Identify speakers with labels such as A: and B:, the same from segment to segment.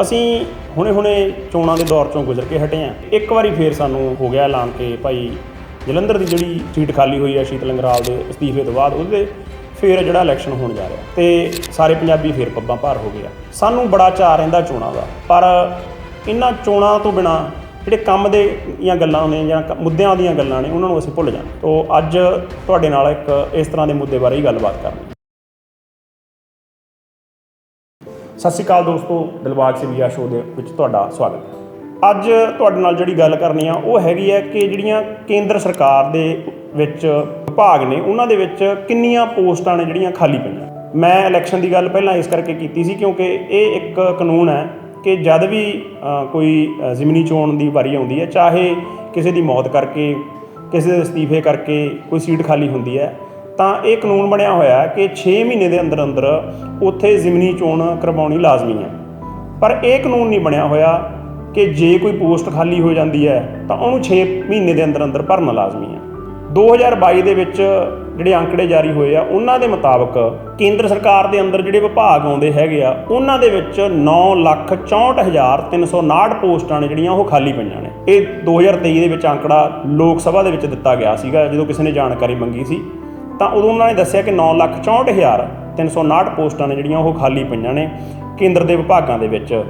A: ਅਸੀਂ ਹੁਣੇ-ਹੁਣੇ ਚੋਣਾਂ ਦੇ ਦੌਰ ਚੋਂ ਗੁਜ਼ਰ ਕੇ ਹਟੇ ਆ ਇੱਕ ਵਾਰੀ ਫੇਰ ਸਾਨੂੰ ਹੋ ਗਿਆ ਐਲਾਨ ਕਿ ਭਾਈ ਜਲੰਧਰ ਦੀ ਜਿਹੜੀ ਸੀਟ ਖਾਲੀ ਹੋਈ ਹੈ ਸ਼ੀਤ ਲੰਗਰਾਲ ਦੇ ਅਸਤੀਫੇ ਤੋਂ ਬਾਅਦ ਉਹਦੇ ਫੇਰ ਜਿਹੜਾ ਇਲੈਕਸ਼ਨ ਹੋਣ ਜਾ ਰਿਹਾ ਤੇ ਸਾਰੇ ਪੰਜਾਬੀ ਫੇਰ ਪੱਬਾਂ ਭਾਰ ਹੋ ਗਿਆ ਸਾਨੂੰ ਬੜਾ ਚਾਅ ਰਹਿੰਦਾ ਚੋਣਾਂ ਦਾ, ਪਰ ਇਹਨਾਂ ਚੋਣਾਂ ਤੋਂ ਬਿਨਾ ਜਿਹੜੇ ਕੰਮ ਦੇ ਦੀਆਂ ਗੱਲਾਂ ਨੇ ਜਾਂ ਕ- ਮੁੱਦਿਆਂ ਦੀਆਂ ਗੱਲਾਂ ਨੇ ਉਹਨਾਂ ਨੂੰ ਅਸੀਂ ਭੁੱਲ ਜਾਂਦੇ ਤੋਂ ਅੱਜ ਤੁਹਾਡੇ ਨਾਲ ਇੱਕ ਇਸ ਤਰ੍ਹਾਂ ਦੇ ਮੁੱਦੇ ਬਾਰੇ ਹੀ ਗੱਲਬਾਤ ਕਰਨੀ। ਸਤਿ ਸ਼੍ਰੀ ਅਕਾਲ ਦੋਸਤੋ ਦਿਲਬਾਗ ਸਿਵਿਆ ਸ਼ੋਅ ਦੇ ਵਿੱਚ ਤੁਹਾਡਾ ਸਵਾਗਤ ਹੈ। ਅੱਜ ਤੁਹਾਡੇ ਨਾਲ ਜਿਹੜੀ ਗੱਲ ਕਰਨੀ ਆ ਉਹ ਹੈਗੀ ਹੈ ਕਿ ਜਿਹੜੀਆਂ ਕੇਂਦਰ ਸਰਕਾਰ ਦੇ ਵਿੱਚ ਵਿਭਾਗ ਨੇ ਉਹਨਾਂ ਦੇ ਵਿੱਚ ਕਿੰਨੀਆਂ ਪੋਸਟਾਂ ਨੇ ਜਿਹੜੀਆਂ ਖਾਲੀ ਪਈਆਂ। ਮੈਂ ਇਲੈਕਸ਼ਨ ਦੀ ਗੱਲ ਪਹਿਲਾਂ ਇਸ ਕਰਕੇ ਕੀਤੀ ਸੀ ਕਿਉਂਕਿ ਇਹ ਇੱਕ ਕਾਨੂੰਨ ਹੈ ਕਿ ਜਦ ਵੀ ਕੋਈ ਅ, ਜ਼ਿਮਨੀ ਚੋਣ ਦੀ ਵਾਰੀ ਆਉਂਦੀ ਹੈ ਚਾਹੇ ਕਿਸੇ ਦੀ ਮੌਤ ਕਰਕੇ ਕਿਸੇ ਦੇ ਅਸਤੀਫੇ ਕਰਕੇ ਕੋਈ ਸੀਟ ਖਾਲੀ ਹੁੰਦੀ ਹੈ ਤਾਂ ਇਹ ਕਾਨੂੰਨ ਬਣਿਆ ਹੋਇਆ ਹੈ ਕਿ 6 ਮਹੀਨੇ ਦੇ ਅੰਦਰ ਅੰਦਰ ਉੱਥੇ ਜ਼ਿਮਨੀ ਚੋਣ ਕਰਵਾਉਣੀ ਲਾਜ਼ਮੀ ਹੈ। ਪਰ ਇਹ ਕਾਨੂੰਨ ਨਹੀਂ ਬਣਿਆ ਹੋਇਆ ਕਿ ਜੇ ਕੋਈ ਪੋਸਟ ਖਾਲੀ ਹੋ ਜਾਂਦੀ ਹੈ ਤਾਂ ਉਹਨੂੰ 6 ਮਹੀਨੇ ਦੇ ਅੰਦਰ ਅੰਦਰ ਭਰਨਾ ਲਾਜ਼ਮੀ ਹੈ। 2022 ਦੇ ਵਿੱਚ ਜਿਹੜੇ ਅੰਕੜੇ ਜਾਰੀ ਹੋਏ ਆ, ਉਹਨਾਂ ਦੇ ਮੁਤਾਬਕ ਕੇਂਦਰ ਸਰਕਾਰ ਦੇ ਅੰਦਰ ਜਿਹੜੇ ਵਿਭਾਗ ਆਉਂਦੇ ਹੈਗੇ ਆ, ਉਹਨਾਂ ਦੇ ਵਿੱਚ 964359 ਪੋਸਟਾਂ ਨੇ ਜਿਹੜੀਆਂ ਉਹ ਖਾਲੀ ਪਈਆਂ ਨੇ। ਇਹ 2023 ਦੇ ਵਿੱਚ ਅੰਕੜਾ ਲੋਕ ਸਭਾ ਦੇ ਵਿੱਚ ਦਿੱਤਾ ਗਿਆ ਸੀਗਾ, ਜਦੋਂ ਕਿਸੇ ਨੇ ਜਾਣਕਾਰੀ ਮੰਗੀ ਸੀ। ਤਾਂ ਉਦੋਂ ਉਹਨਾਂ ਨੇ ਦੱਸਿਆ ਕਿ 964359 ਪੋਸਟਾਂ ਨੇ ਜਿਹੜੀਆਂ ਉਹ ਖਾਲੀ ਪਈਆਂ ਨੇ ਕੇਂਦਰ ਦੇ ਵਿਭਾਗਾਂ ਦੇ ਵਿੱਚ।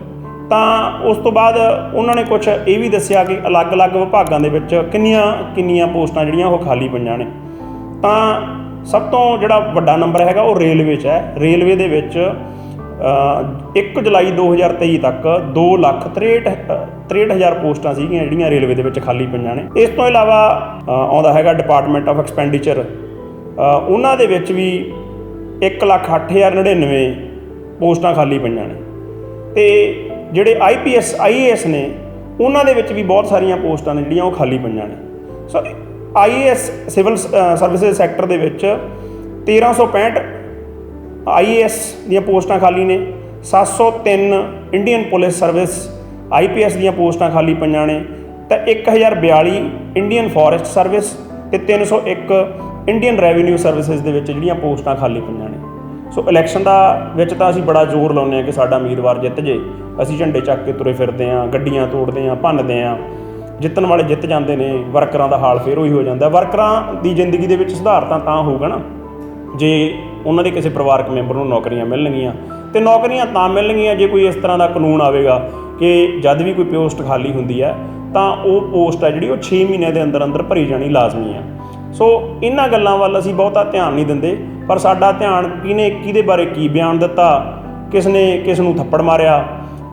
A: ਤਾਂ ਉਸ ਤੋਂ ਬਾਅਦ ਉਹਨਾਂ ਨੇ ਕੁਝ ਇਹ ਵੀ ਦੱਸਿਆ ਕਿ ਅਲੱਗ-ਅਲੱਗ ਵਿਭਾਗਾਂ ਦੇ ਵਿੱਚ ਕਿੰਨੀਆਂ ਕਿੰਨੀਆਂ ਪੋਸਟਾਂ ਜਿਹੜੀਆਂ ਉਹ ਖਾਲੀ ਪਈਆਂ ਨੇ। ਤਾਂ ਸਭ ਤੋਂ ਜਿਹੜਾ ਵੱਡਾ ਨੰਬਰ ਹੈਗਾ ਉਹ ਰੇਲਵੇ 'ਚ ਹੈ। ਰੇਲਵੇ ਦੇ ਵਿੱਚ ਅ, 1 ਜੁਲਾਈ 2023 ਤੱਕ 2 ਲੱਖ 63 63000 ਪੋਸਟਾਂ ਸੀਗੀਆਂ ਜਿਹੜੀਆਂ ਰੇਲਵੇ ਦੇ ਵਿੱਚ ਖਾਲੀ ਪਈਆਂ ਨੇ। ਇਸ ਤੋਂ ਇਲਾਵਾ ਆਉਂਦਾ ਹੈਗਾ ਡਿਪਾਰਟਮੈਂਟ ਆਫ ਐਕਸਪੈਂਡੀਚਰ ਉਹਨਾਂ ਦੇ ਵਿੱਚ ਵੀ 1 ਲੱਖ 8099 ਪੋਸਟਾਂ ਖਾਲੀ ਪਈਆਂ ਨੇ। ਤੇ ਜਿਹੜੇ ਆਈਪੀਐਸ ਆਈਏਐਸ ਨੇ, ਉਹਨਾਂ ਦੇ ਵਿੱਚ ਵੀ ਬਹੁਤ ਸਾਰੀਆਂ ਪੋਸਟਾਂ ਨੇ ਜਿਹੜੀਆਂ ਉਹ ਖਾਲੀ ਪਈਆਂ ਨੇ। So IAS civil services sector ਦੇ ਵਿੱਚ 1365 ਆਈਏਐਸ ਦੀਆਂ ਪੋਸਟਾਂ ਖਾਲੀ ਨੇ 703 ਇੰਡੀਅਨ ਪੁਲਿਸ ਸਰਵਿਸ ਆਈਪੀਐਸ ਦੀਆਂ ਪੋਸਟਾਂ ਖਾਲੀ ਪਈਆਂ ਨੇ, ਤਾਂ 1042 ਇੰਡੀਅਨ ਫੋਰੈਸਟ ਸਰਵਿਸ ਤੇ 301 ਇੰਡੀਅਨ ਰੈਵਨਿਊ ਸਰਵਿਸਿਜ਼ ਦੇ ਵਿੱਚ ਜਿਹੜੀਆਂ ਪੋਸਟਾਂ ਖਾਲੀ ਪਈਆਂ ਨੇ। ਸੋ ਇਲੈਕਸ਼ਨ ਦਾ ਵਿੱਚ ਤਾਂ ਅਸੀਂ ਬੜਾ ਜ਼ੋਰ ਲਾਉਂਦੇ ਆ ਕਿ ਸਾਡਾ ਉਮੀਦਵਾਰ ਜਿੱਤ ਜੇ। ਅਸੀਂ ਝੰਡੇ ਚੱਕ ਕੇ ਤੁਰੇ ਫਿਰਦੇ ਆ ਗੱਡੀਆਂ ਤੋੜਦੇ ਆ ਭੰਨਦੇ ਆ ਜਿੱਤਣ ਵਾਲੇ ਜਿੱਤ ਜਾਂਦੇ ਨੇ, ਵਰਕਰਾਂ ਦਾ ਹਾਲ ਫੇਰ ਉਹੀ ਹੋ ਜਾਂਦਾ। ਵਰਕਰਾਂ ਦੀ ਜ਼ਿੰਦਗੀ ਦੇ ਵਿੱਚ ਸੁਧਾਰ ਤਾਂ ਤਾਂ ਹੋਊਗਾ ਨਾ। ਜੇ ਉਹਨਾਂ ਦੇ ਕਿਸੇ ਪਰਿਵਾਰਕ ਮੈਂਬਰ ਨੂੰ ਨੌਕਰੀਆਂ ਮਿਲਣਗੀਆਂ, ਤੇ ਨੌਕਰੀਆਂ ਤਾਂ ਮਿਲਣਗੀਆਂ ਜੇ ਕੋਈ ਇਸ ਤਰ੍ਹਾਂ ਦਾ ਕਾਨੂੰਨ ਆਵੇਗਾ ਕਿ ਜਦ ਵੀ ਕੋਈ ਪੋਸਟ ਖਾਲੀ ਹੁੰਦੀ ਹੈ, ਤਾਂ ਉਹ ਪੋਸਟ ਹੈ ਜਿਹੜੀ ਉਹ 6 ਮਹੀਨੇ ਦੇ ਅੰਦਰ ਅੰਦਰ ਭਰੀ ਜਾਣੀ ਲਾਜ਼ਮੀ ਹੈ। ਸੋ ਇਹਨਾਂ ਗੱਲਾਂ ਵੱਲ ਅਸੀਂ ਬਹੁਤਾ ਧਿਆਨ ਨਹੀਂ ਦਿੰਦੇ, ਪਰ ਸਾਡਾ ਧਿਆਨ ਕਿਹਨੇ, ਕਿਹਦੇ ਬਾਰੇ ਕੀ ਬਿਆਨ ਦਿੱਤਾ ਕਿਸ ਨੇ ਕਿਸ ਨੂੰ ਥੱਪੜ ਮਾਰਿਆ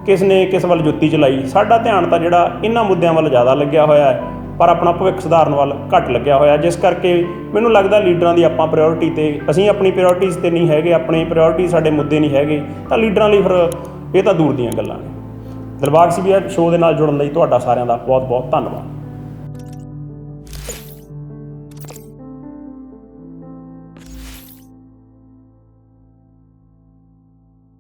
A: ਕਿਸ ਨੇ ਕਿਸ ਵੱਲ ਜੁੱਤੀ ਚਲਾਈ, ਸਾਡਾ ਧਿਆਨ ਤਾਂ ਜਿਹੜਾ ਇਹਨਾਂ ਮੁੱਦਿਆਂ ਵੱਲ ਜ਼ਿਆਦਾ ਲੱਗਿਆ ਹੋਇਆ ਹੈ, ਪਰ ਆਪਣਾ ਭਵਿੱਖ ਸੁਧਾਰਨ ਵੱਲ ਘੱਟ ਲੱਗਿਆ ਹੋਇਆ, ਜਿਸ ਕਰਕੇ ਮੈਨੂੰ ਲੱਗਦਾ ਲੀਡਰਾਂ ਦੀ ਆਪਾਂ ਪ੍ਰਾਇੋਰਟੀ ਤੇ, ਅਸੀਂ ਆਪਣੀ ਪ੍ਰਾਇੋਰਟੀਜ਼ ਤੇ ਨਹੀਂ ਹੈਗੇ, ਆਪਣੀ ਪ੍ਰਾਇੋਰਟੀ ਸਾਡੇ ਮੁੱਦੇ ਨਹੀਂ ਹੈਗੇ, ਤਾਂ ਲੀਡਰਾਂ ਲਈ ਫਿਰ ਇਹ ਤਾਂ ਦੂਰ ਦੀਆਂ ਗੱਲਾਂ ਨੇ। ਦਿਲਬਾਗ ਸੀਬੀਆ ਸ਼ੋਅ ਦੇ ਨਾਲ ਜੁੜਨ ਲਈ ਤੁਹਾਡਾ ਸਾਰਿਆਂ ਦਾ ਬਹੁਤ ਬਹੁਤ ਧੰਨਵਾਦ।